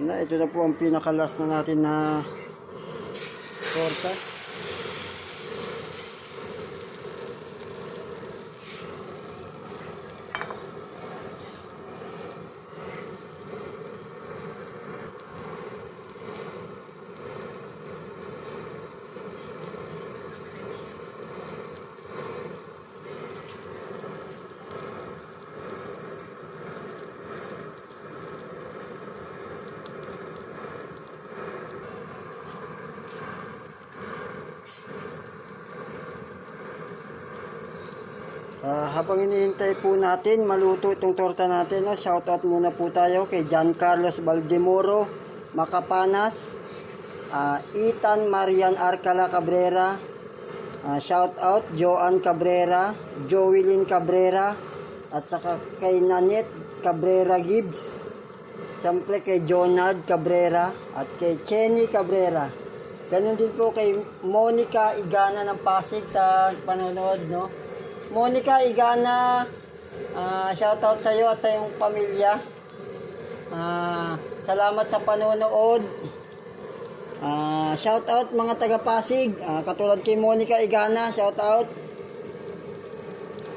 Na, ito na po ang pinakalas na natin na torta. Ah, habang iniintay po natin, maluto itong torta natin. No? Shoutout muna po tayo kay John Carlos Valdemoro, Makapanas, ah, Ethan Marian Arcala Cabrera, ah, shoutout Joan Cabrera, Joelyn Cabrera, at saka kay Nanette Cabrera Gibbs. Siyempre kay Jonard Cabrera at kay Chenny Cabrera. Ganon din po kay Monica Igana ng Pasig sa panonood, no? Monica Igana, ah, shoutout sa iyo at sa iyong pamilya. Ah, salamat sa panonood. Ah, shoutout mga taga Pasig, Ah, katulad kay Monica Igana, shoutout.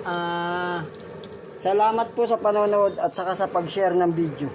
Ah, salamat po sa panonood at saka sa pag-share ng video.